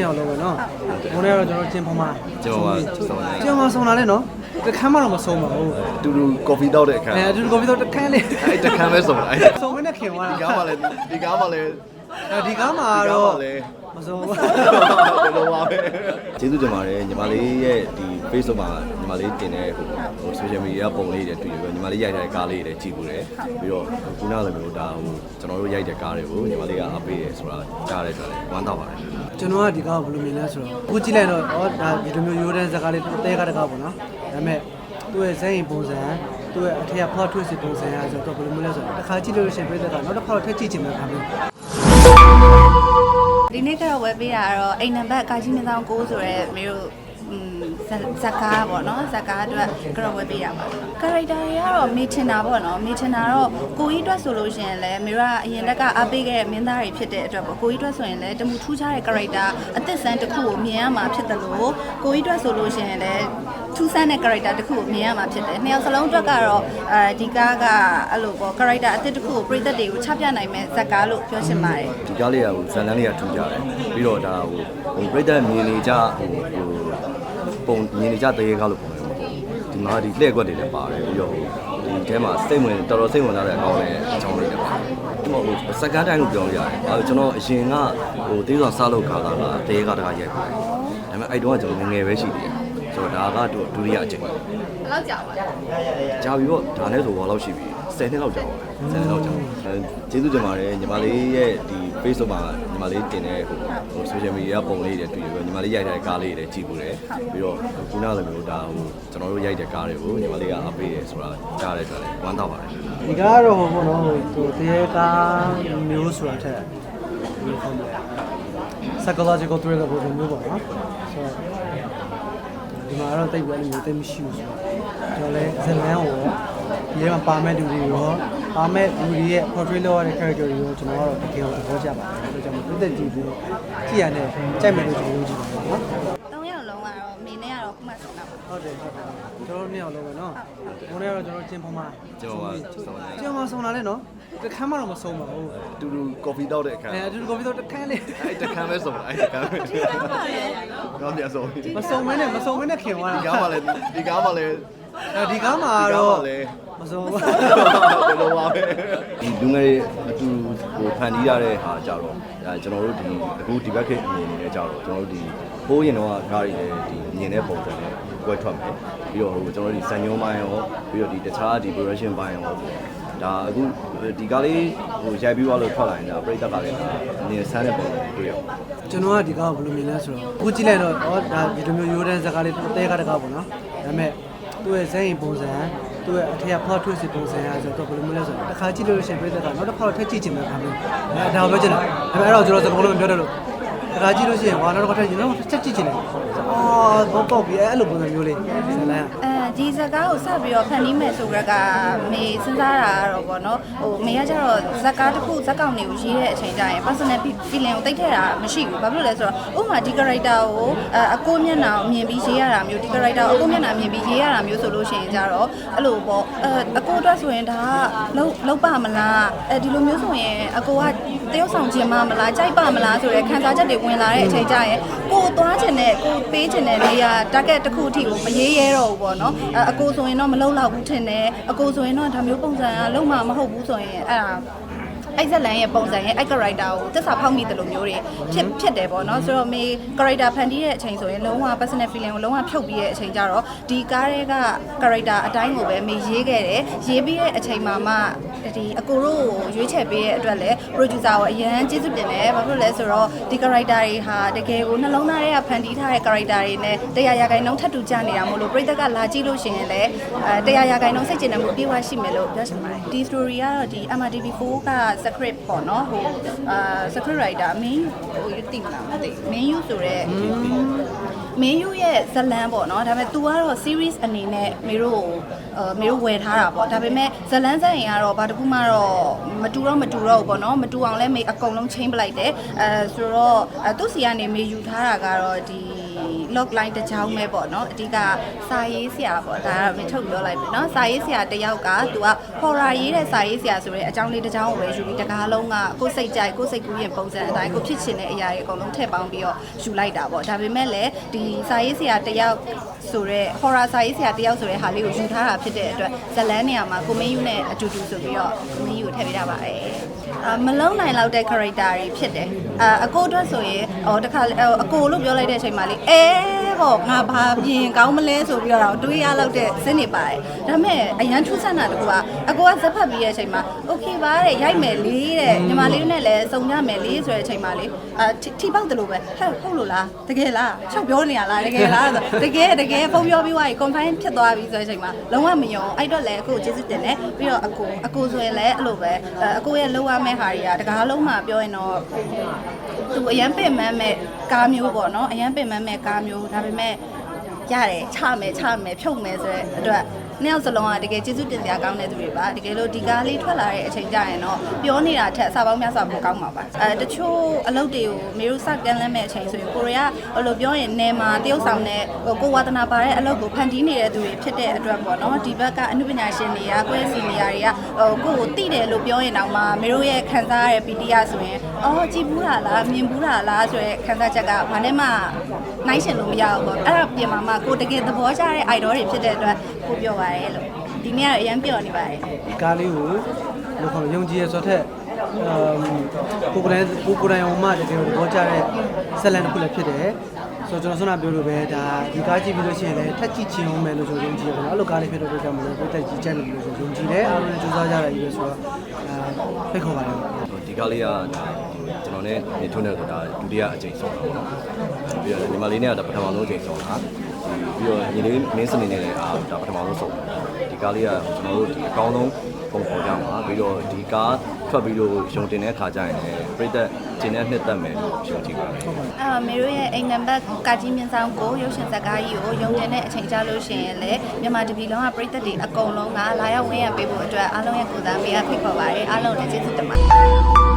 နှစ်ယောက်လုံးပဲနော်ဘုန်းလေးကတော့ကျွန်တော်ချင်းဖမကျွန်တော်ကဆုံးတယ်ကျွန်တော်ဆုံးလာလဲနော်တခမ်းမှတော့မဆုံးပါဘူးတူတူကော်ဖီတောက်တဲ့အခါအဲသူကော်ဖီတော့တခမ်းလေးအဲ့တခမ်းပဲဆုံးတယ်အဲ့ဆုံးမနဲ့ခင်သွားဒီတာကားမှလည်းဒီကားမှလည်း အဲဒီကားမှာတော့လည်း မဆုံးဘူးဘယ်လိုပါပဲကျေးဇူးတင်ပါတယ်ညီမလေးရဲ့ဒီ Facebook မှာညီမလေးတင်တဲ့ဟိုဟို social media ပုံလေးတွေတွေ့ပြီးညီမလေးရိုက်တဲ့ကားလေးတွေကြည့်ဘူးတယ်ပြီးတော့ခုနလိုမျိုးဒါဟိုကျွန်တော်တို့ရိုက်တဲ့ကားတွေကိုညီမလေးကအားပေးတယ်ဆိုတာကြားတဲ့အတွက်လည်းဝမ်းသာပါတယ်ကျွန်တော်ကဒီကားကိုဘယ်လိုမြင်လဲဆိုတော့အခုကြည့်လိုက်တော့ဩဒါဒီလိုမျိုးရိုးတဲ့ဇာတ်ကားလေးတဲကားတကားပေါ့နော်ဒါပေမဲ့သူ့ရဲ့ဇက်ရင်ပုံစံသူ့ရဲ့အထက်က plot twist ပုံစံအရဆိုတော့ဘယ်လိုမျိုးလဲဆိုတော့တစ်ခါကြည့်လို့ရှိရင်ပြည့်တဲ့ကနောက်တစ်ခါတော့ထပ်ကြည့်ချင်မှာပါမယ် ဒီနေ့ကတော့ဝယ်ပေးတာကတော့အိမ်နံပါတ်ကာကြီးနေဆောင်6ဆိုရဲမျိုးอืมဇက်ကားပေါ့နော်ဇက်ကားအတွက်ကတော့ဝယ်ပေးရပါကာရိုက်တာတွေကတော့မေချင်တာပေါ့နော်မေချင်တာတော့ကိုကြီးအတွက်ဆိုလို့ရှိရင်လည်းမေကအရင်တက်ကအားပေးခဲ့တဲ့မင်းသားတွေဖြစ်တဲ့အတွက်ပေါ့ကိုကြီးအတွက်ဆိုရင်လည်းတမူထူးခြားတဲ့ကာရိုက်တာအသစ်ဆန်းတစ်ခုကိုမြင်ရမှာဖြစ်တယ်လို့ကိုကြီးအတွက်ဆိုလို့ရှိရင်လည်း ထူးဆန်းတဲ့ character တစ်ခုကိုမြင်ရမှာဖြစ်တယ်။နှစ်ယောက်စလုံးအတွက်ကတော့အဲဒီကားကအဲ့လိုပေါ့ character အသစ်တစ်ခုကိုပြည်သက်တွေကိုချပြနိုင်မဲ့ဇက်ကားလို့ပြောချင်ပါတယ်။ဒီကားလေးကဟိုဇန်လန်းလေးကထူကြတယ်ပြီးတော့ဒါဟိုဟိုပြိတ္တမြင်နေကြဟိုဟိုပုံမြင်နေကြတရေကားလို့ပုံတယ်ဒီမှာဒီလှည့်ကွက်တွေလည်းပါတယ်ပြီးတော့ဟိုဒီထဲမှာစိတ်ဝင်တော်တော်စိတ်ဝင်စားတဲ့အကောင်းလေးအကြောင်းလေးလည်းပါတယ်ဒီမှာဟိုစကန်တိုင်းလို့ပြောလို့ရတယ်အဲကျွန်တော်အရင်ကဟိုတေးဆောင်စားလို့ခါတာကတရေကားတကားရိုက်ပါတယ်ဒါပေမဲ့အဲ့တုန်းကကျွန်တော်ငယ်ငယ်ပဲရှိသေးတယ် ဆိုတော့ဒါကဒုတိယအကြိမ်ဘယ်လောက်ကြာပါလဲကြာပြီပေါ့ဒါနဲ့ဆိုဘာလို့ရှိပြီ10နှစ်လောက်ကြာပါ10နှစ်လောက်ကြာအဲကျေးဇူးတင်ပါတယ်ညီမလေးရဲ့ဒီ Facebook မှာညီမလေးတင်တဲ့ဟိုဟို social media ပုံလေးတွေတွေ့ပြီးညီမလေးရိုက်တဲ့ကားလေးတွေကြည့်ဘူးတယ်ပြီးတော့ခုနလိုမျိုးဒါဟိုကျွန်တော်တို့ရိုက်တဲ့ကားတွေကိုညီမလေးကအားပေးတယ်ဆိုတာကြားတဲ့အတွက်လည်းဝမ်းသာပါတယ်ဒီကားကတော့ဟိုပေါ့နော်ဟိုသူတဲကားမျိုးဆိုတာထက်ဘယ်လိုခေါ်မလဲ psychological thriller ပုံစံမျိုးပေါ့နော်ဆိုတော့ ဒီမှာတော့တိတ်ပဲလို့မျိုးတိတ်မရှိဘူးဆိုတော့ကျွန်တော်လည်းဇလန်းကိုဒီထဲမှာပါမဲ့လူတွေရောပါမဲ့လူတွေရဲ့ portrait လုပ်ရတဲ့ character တွေရောကျွန်တော်ကတော့တကယ်ကိုသဘောကျပါတယ်ဒါကြောင့်မို့ပြည့်တဲ့ကြည့်ပြီးကြည့်ရတဲ့ကြိုက်မယ်လို့ကျွန်တော်ယုံကြည်ပါတယ်နော်၃ယောက်လုံးကတော့မင်းနဲ့ကတော့ခုမှဆုံးတာပါဟုတ်တယ်ဟုတ်တယ်ကျွန် တော်တို့နှစ်ယောက်လုံးပဲနော်ဘုန်းလေးကတော့ကျွန်တော်ချင်းဖမကျွန်တော်ကဆုံးတယ်ကျွန်တော်ဆုံးလာလဲနော်တခမ်းမှတော့မဆုံးပါဘူးတူတူကော်ဖီတောက်တဲ့အခါအဲသူကော်ဖီတော့တခမ်းလေးအဲ့တခမ်းပဲဆုံးတယ်အဲ့တခမ်းပဲကောင်းပြန်ဆုံးဒီမဆုံးမနဲ့မဆုံးမနဲ့ခင်သွားကားမှလည်းဒီကားမှလည်းအဲဒီကားမှာဒီကားတော့မှလည်းမဆုံးဘူးဘယ်လိုပါပဲဒီလူငယ်အတူဟိုဖန်တီးရတဲ့ဟာကြတော့ဒါကျွန်တော်တို့ဒီအခုဒီဘက်ခေတ်မြင်နေတဲ့ကြတော့ကျွန်တော်တို့ဒီပိုးရင်တော့ကားတွေလည်းဒီမြင်တဲ့ပုံစံနဲ့ ကွဲထွက်မယ်ပြီးတော့ဟိုကျွန်တော်တို့ဒီစံညုံပိုင်းရောပြီးတော့ဒီတခြားဒီ production ပိုင်းရောဒါအခုဒီကားလေးဟိုရိုက်ပြီးသွားလို့ထွက်လာရင်ဒါပြိတ္တကလည်းဒါအနေနဲ့ဆန်းတဲ့ပုံစံတွေ့ရအောင်ကျွန်တော်ကဒီကားကိုဘယ်လိုမြင်လဲဆိုတော့အခုကြည့်လိုက်တော့ဩဒါဒီလိုမျိုးရိုးတဲ့ဇာတ်ကားလေးတဲကားတကားပေါ့နော်ဒါပေမဲ့သူ့ရဲ့ဇက်ရင်ပုံစံသူ့ရဲ့အထက်က plot twist ပုံစံအရဆိုတော့ဘယ်လိုမျိုးလဲဆိုတော့တစ်ခါကြည့်လို့ရှိရင်ပြည့်တဲ့ကနောက်တစ်ခါတော့ထပ်ကြည့်ချင်မှာပါမယ်အဲဒါပဲကျွန်တော်ဒါပေမဲ့အဲ့တော့ကျွန်တော်စကားလုံးမပြောတတ်လို့ တစ်ခါကြည့်လို့ရှိရင်ဟောနောက်တစ်ခါထပ်ကြည့်နော်ထပ်ကြည့်ချင်တယ်အော်ဘောပေါက်ပြီးအဲ့လိုပုံစံမျိုးလေးဇလန်းအဲ ဒီဇက်ကားကိုစပြီးတော့ဖန်တီးမယ်ဆိုကြကမေစဉ်းစားတာကတော့ဗောနော်ဟိုမေကကျတော့ဇက်ကားတစ်ခုဇက်ကောင်တွေကိုရေးတဲ့အချိန်ကျရင် personal feeling ကိုတိတ်ထည့်တာမရှိဘူးဘာဖြစ်လို့လဲဆိုတော့ဥပမာဒီ character ကိုအအကိုမျက်နှာကိုမြင်ပြီးရေးရတာမျိုးဒီ character ကိုအကိုမျက်နှာမြင်ပြီးရေးရတာမျိုးဆိုလို့ရှိရင်ကျတော့အဲ့လိုပေါ့အဲအကိုအတွက်ဆိုရင်ဒါကလုံးလုံးပါမလားအဲဒီလိုမျိုးဆိုရင်အကိုကတယောက်ဆောင်ခြင်းမမလားကြိုက်ပါမလားဆိုတဲ့ခံစားချက်တွေဝင်လာတဲ့အချိန်ကျရင်ကိုသွားခြင်းနဲ့ကိုပေးခြင်းနဲ့နေရာ target တစ်ခုအထိကိုမရေးရဲတော့ဘူးပေါ့နော်အဲအကိုဆိုရင်တော့မလုံလောက်ဘူးထင်တယ်အကိုဆိုရင်တော့ဒါမျိုးပုံစံကလုံးမမဟုတ်ဘူးဆိုရင်အဲ့ဒါ အဲ့ဇက်လန်ရဲ့ပုံစံရဲ့အဲ့ character ကိုသစ္စာဖောက်မိတယ်လို့မျိုးတွေဖြစ်ဖြစ်တယ်ပေါ့နော်ဆိုတော့မေ character ဖန်တီးတဲ့အချိန်ဆိုရင်လုံးဝ personal feeling ကိုလုံးဝဖြုတ်ပြီးတဲ့အချိန်ကျတော့ဒီကားတွေက character အတိုင်းကိုပဲမေရေးခဲ့တယ်ရေးပြီးတဲ့အချိန်မှာမှဒီအကိုတို့ကိုရွေးချယ်ပေးတဲ့အတွက်လည်း producer ကိုအရန်ကျေးဇူးတင်တယ်ဘာဖြစ်လို့လဲဆိုတော့ဒီ character တွေဟာတကယ်ကိုနှလုံးသားထဲကဖန်တီးထားတဲ့ character တွေနဲ့တရားရာခိုင်နှုန်းထပ်တူကြနေတာမို့လို့ပရိသတ်ကလာကြည့်လို့ရှိရင်လည်းအဲတရားရာခိုင်နှုန်းစိတ်ကျင်တယ်မှုပြေဝရှိမယ်လို့ပြောချင်ပါတယ်ဒီ story ကတော့ဒီ MRTV4 က script ပေါ့နော်ဟိုအာ script writer main ဟိုတိမလားမသိ main you ဆိုတော့မင်းယူရဲ့ဇလန်ပေါ့နော်ဒါပေမဲ့ तू ကတော့ series အနေနဲ့မေတို့အာမေတို့ဝယ်ထားတာပေါ့ဒါပေမဲ့ဇလန်ဇက်ရင်ကတော့ဘာတစ်ခုမှတော့မတူတော့မတူတော့ဘူးပေါ့နော်မတူအောင်လဲမေအကုန်လုံးချင်းပလိုက်တယ်အဲဆိုတော့အဲသူ့စီကနေမေယူထားတာကတော့ဒီ log line တစ်ကြောင်းပဲပေါ့နော်အဓိကစာရေးဆရာပေါ့ဒါကတော့မထုတ်ပြောလိုက်ပြီနော်စာရေးဆရာတစ်ယောက်ကသူက horror ရေးတဲ့စာရေးဆရာဆိုတဲ့အကြောင်းလေးတစ်ကြောင်းကိုပဲယူပြီးတကားလုံးကကိုယ်စိတ်ကြိုက်ကိုယ်စိတ်ကူးရင်ပုံစံအတိုင်းကိုဖြစ်ချင်တဲ့အရာတွေအကုန်လုံးထည့်ပေါင်းပြီးတော့ယူလိုက်တာပေါ့ဒါပေမဲ့လည်းဒီစာရေးဆရာတစ်ယောက်ဆိုတဲ့ horror စာရေးဆရာတစ်ယောက်ဆိုတဲ့ဟာလေးကိုယူထားတာဖြစ်တဲ့အတွက်ဇလန်းနေရာမှာကိုမင်းယူနဲ့အတူတူဆိုပြီးတော့ကိုမင်းယူကိုထည့်ပေးတာပါတယ်အာမလုံးနိုင်လောက်တဲ့ character တွေဖြစ်တယ်အာအကိုအတွက်ဆိုရင်ဟောတခါဟိုအကိုလို့ပြောလိုက်တဲ့အချိန်မှာလေအဲ ပေါ့ငါဘာပြင်ကောင်းမလဲဆိုပြီးတော့တွေးရလောက်တဲ့စင်းနေပါတယ်ဒါပေမဲ့အရန်ထူးဆန်းတာတကူကအကိုကဇက်ဖတ်ပြီးတဲ့အချိန်မှာ okay ပါတဲ့ရိုက်မယ်လေးတဲ့ညီမလေးနဲ့လည်းစုံကြမယ်လေးဆိုတဲ့အချိန်မှာလေအာထီပေါက်တယ်လို့ပဲဟဲ့ဟုတ်လို့လားတကယ်လားချုပ်ပြောနေရလားတကယ်လားဆိုတကယ်တကယ်ဖုန်းပြောပြီးွားရင် confine ဖြစ်သွားပြီဆိုတဲ့အချိန်မှာလုံးဝမယုံအဲ့တော့လည်းအခုကျေးဇူးတင်တယ်ပြီးတော့အကိုအကိုဆိုရင်လည်းအဲ့လိုပဲအကိုရဲ့လောက်ရမယ့်ဟာတွေကတကားလုံးမှာပြောရင်တော့သူအရန်ပင်မန်းမဲ့ကားမျိုးပေါ့နော်အရန်ပင်မန်းမဲ့ကားမျိုးဒါပေမဲ့ရတယ်ချမယ်ချမယ်ဖြုတ်မယ်ဆိုတဲ့အတွက်နှစ်ယောက်စလုံးကတကယ်ကျေးဇူးတင်စရာကောင်းတဲ့သူတွေပါတကယ်လို့ဒီကားလေးထွက်လာတဲ့အချိန်ကျရင်တော့ပြောနေတာထက်အစာပေါင်းများစွာပိုကောင်းမှာပါအဲတချို့အလုပ်တွေကိုမေတို့စကန်လန်းမဲ့အချိန်ဆိုရင်ကိုရီးယားဟိုလိုပြောရင်နေမှာတရုတ်ဆောင်တဲ့ဟိုကိုဝါသနာပါတဲ့အလုပ်ကိုဖန်တီးနေတဲ့သူတွေဖြစ်တဲ့အတွက်ပေါ့နော်ဒီဘက်ကအမှုပညာရှင်တွေကကိုယ့်ရဲ့စီနီယာတွေကဟိုကိုယ့်ကိုတိတယ်လို့ပြောရင်တော့မှမေတို့ရဲ့ခံစားရတဲ့ PTA ဆိုရင်အော်ကြည်ဘူးတာလားမြင်ဘူးတာလားဆိုရဲခံစားချက်ကဘာနဲ့မှ နိုင်ရှင်လို့မရဘူးပေါ့အဲ့ဒါပြင်မှာမှကိုတကယ်သဘောကျတဲ့ idol တွေဖြစ်တဲ့အတွက်ကိုပြောပါရဲလို့ဒီနေ့ကတော့အရန်ပျော်နေပါတယ်ဒီကားလေးကိုလို့ခေါ်လို့ယုံကြည်ရဆိုတဲ့အမ်ကိုကိုယ်တိုင်ကိုကိုယ်တိုင်အောင်မှတကယ်ကိုသဘောကျတဲ့ဇက်လန်တစ်ခုလည်းဖြစ်တယ်ဆိုတော့ကျွန်တော်ဆွမ်းနာပြောလို့ပဲဒါဒီကားကြည့်ပြီးလို့ရှိရင်လည်းထက်ကြည့်ချင်အောင်မယ်လို့ဆိုယုံကြည်ရပါတော့အဲ့လိုကားလေးဖြစ်တော့ကြောင့်မလို့ကိုယ်တက်ကြည့်ချက်လို့ဆိုယုံကြည်တယ်အားလုံးကြိုးစားကြရတယ်ကြီးပဲဆိုတော့အဲဖိတ်ခေါ်ပါတယ်ဒီကားလေးက ဒါကျွန်တော်နဲ့နေထွန်းတဲ့ဆိုတာဒုတိယအကြိမ်ဆုံးတာပေါ့နော်ပြီးတော့ညီမလေးနဲ့ကဒါပထမဆုံးအကြိမ်ဆုံးတာပြီးတော့ညီလေးမင်းစနေနဲ့လည်းအာဒါပထမဆုံးဆုံးဒီကားလေးကကျွန်တော်တို့ဒီအကောင်းဆုံးပုံပေါ်ကြမှာပြီးတော့ဒီကားထွက်ပြီးတော့ရုံတင်တဲ့ခါကျရင်လည်းပြည့်သက်ကျင်းတဲ့နှစ်သက်မယ်လို့ယုံကြည်ပါတယ်အာမေတို့ရဲ့အိမ်နံပါတ်ကာကြီးမြင့်ဆောင်ကိုရုပ်ရှင်ဇာတ်ကားကြီးကိုရုံတင်တဲ့အချိန်ကြလို့ရှိရင်လည်းမြန်မာတပီလုံးကပြည်သက်တွေအကုန်လုံးကလာရောက်ဝင်ရပေးဖို့အတွက်အားလုံးရဲ့ကိုယ်စားပေးအပ်ဖိတ်ခေါ်ပါရစေအားလုံးလည်းကျေးဇူးတင်ပါတယ်